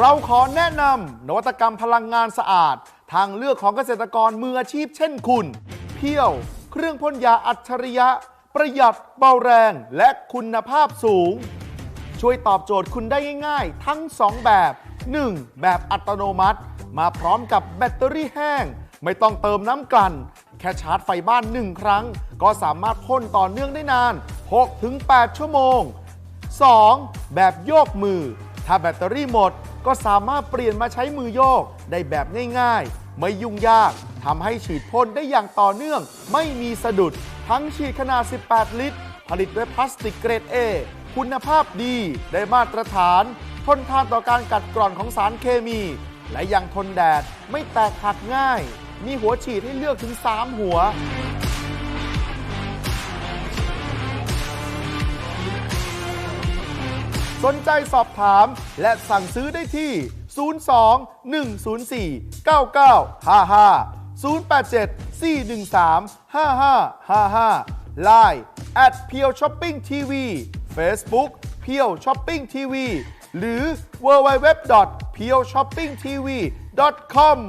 เราขอแนะนำนวัตกรรมพลังงานสะอาด ทางเลือกของเกษตรกรมืออาชีพเช่นคุณ เพียว เครื่องพ่นยาอัจฉริยะ ประหยัดเบาแรง และคุณภาพสูง ช่วยตอบโจทย์คุณได้ง่าย ๆ ทั้ง 2 แบบ 1. แบบอัตโนมัติ มาพร้อมกับแบตเตอรี่แห้ง ไม่ต้องเติมน้ำกลั่น แค่ชาร์จไฟบ้าน 1 ครั้ง ก็สามารถพ่นต่อเนื่องได้นาน 6-8 ชั่วโมง 2. แบบโยกมือ ถ้าแบตเตอรี่หมดก็สามารถเปลี่ยนมาใช้มือโยกได้แบบง่ายๆ ไม่ยุ่งยากทำให้ฉีดพ่นได้อย่างต่อเนื่อง ไม่มีสะดุด ทั้งฉีดขนาด 18 ลิตร ผลิตด้วยพลาสติกเกรด A คุณภาพดีได้มาตรฐาน ทนทานต่อการกัดกร่อนของสารเคมี และยังทนแดดไม่แตกหักง่าย มีหัวฉีดให้เลือกถึง 3 หัว สนใจสอบถาม และสั่งซื้อได้ที่ 02 104 9955 087 413 5555 Line at p e e l Shopping TV Facebook p e e l Shopping TV หรือ www p e e l Shopping TV com